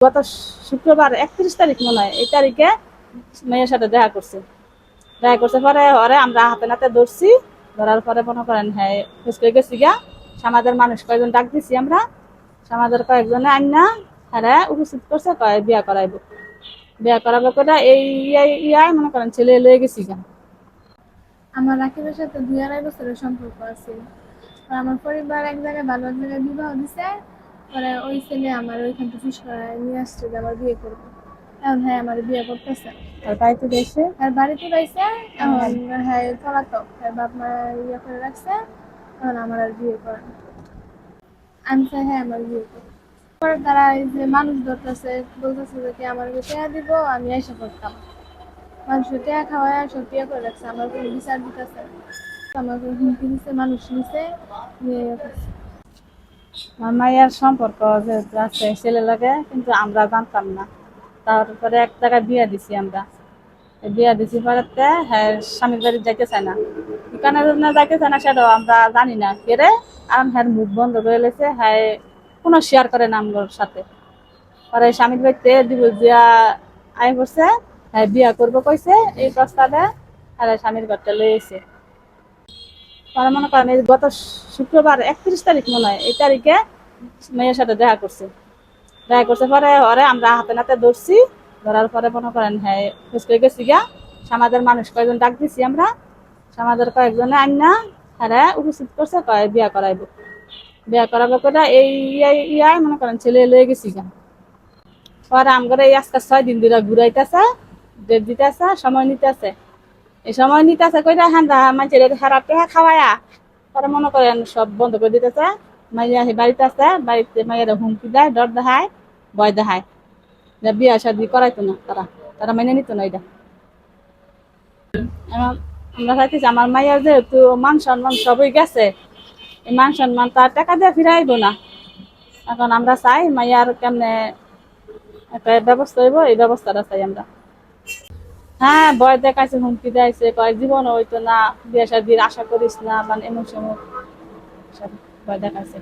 গত শুক্রবার একত্রিশ তারিখ মনে হয়, এই তারিখে মেয়ের সাথে দেখা করছে। দেখা করছে পরে ওরে আমরা হাতে নাতে ধরছি, ধরার পরে মনে করেন হ্যাঁ ফুসকে গেছি গা সমাজের মানুষ কয়েকজন ডাক দিছি আমরা, সমাজের কয়েকজনে আন্না হ্যাঁ উপস্থিত করছে, কয়, বিয়া করাইব। বিয়া করাবো করে এই ইয়াই মনে করেন ছেলে লয়ে গেছি গা আমার রাকিবের সাথে দুই আড়াই বছরের সম্পর্ক আছে। আমার পরিবার এক জায়গায় ভালো এক জায়গায় বিবাহ দিছে পরে ওই ছেলে আমার ওইখান থেকে ফিস করায় নিয়ে আসছে যে আমার বিয়ে করব। এখন হ্যাঁ আমার বিয়ে করতেছে। আর বাড়িতে গেছে আর বাড়িতে রয়েছে এখন হ্যাঁ হ্যাঁ বাপ মা ইয়ে করে রাখছে এখন আমার আর বিয়ে করে আমি চাই হ্যাঁ আমার বিয়ে করব পরে তারা এই যে মানুষ ধরতেছে বলতেছে যে কি আমার টেয়া দিব আমি এসে করতাম মানুষের টেয়া খাওয়ায় সব বিয়ে করে রাখছে। আমার কোনো বিচার দিতেছে। না। আমাকে হুমকি দিছে মানুষ নিছে নিয়ে ইয়ে করছে। আমার মায়ের সম্পর্ক যেহেতু আছে ছেলে লাগে, কিন্তু আমরা জানতাম না। তারপরে এক জায়গায় বিয়া দিছি আমরা। বিয়া দিছি পরেতে হ্যাঁ স্বামীর বাড়ি যাইতে চায় না। কেন জন্য যাইতে চায় না সেটাও আমরা জানি না। কেরে আর হ্যাঁ মুখ বন্ধ করে লেছে হ্যাঁ কোনো শেয়ার করে না আমার সাথে। পরে স্বামীর বাড়িতে দিব বিয়া আই করছে। হ্যাঁ বিয়া করব কইছে এই প্রস্তাবে। আর স্বামীর ঘরটা লয়েছে পরে মনে করেন এই গত শুক্রবার একত্রিশ তারিখ মনে হয়, এই তারিখে মেয়ের সাথে দেখা করছে। দেখা করছে পরে ওরে আমরা হাতে নাতে ধরছি, ধরার পরে মনে করেন হ্যাঁ ফুসকে গেছি গা সমাজের মানুষ কয়েকজন ডাক দিছি আমরা, সমাজের কয়েকজনে আইনা হ্যাঁ উপস্থিত করছে, কয়ে বিয়া করাইব। বিয়া করাবো করে এই ইয়াই মনে করেন ছেলে লয়ে গেছি গা পরে আমগরে এই আজকে ছয় দিন ধরে ঘুরাইতেছে, ডেট দিতেছে, সময় নিতেছে। এই সময় নিতেছে কইরা হান্দা মানুষের খারাপ টেহা খাওয়ায়া। পরে মনে করেন সব বন্ধ করে দিতেছে। মাইয়া বাড়িতে আছে, বাড়িতে মাইয়ারা হুমকি দেয়, ডর দেখায়, ভয় দেখায়। বিয়া শাদি করাইতো না তারা তারা মেনে নিত না এটা। আমরা চাইতেছি, আমার মাইয়ার যেহেতু মান সম্মান সবই গেছে, এই মান সম্মান তার টাকা দিয়ে ফিরাইব না। এখন আমরা চাই মাইয়ার কেমনে একটা ব্যবস্থা হইব, এই ব্যবস্থাটা চাই আমরা। হ্যাঁ ভয় দেখাইছে, হুমকি দেখাইছে কয় জীবন হইতো না বিয়ে শাদির আশা করিস না মানে এমন সময় সব ভয় দেখাইছে।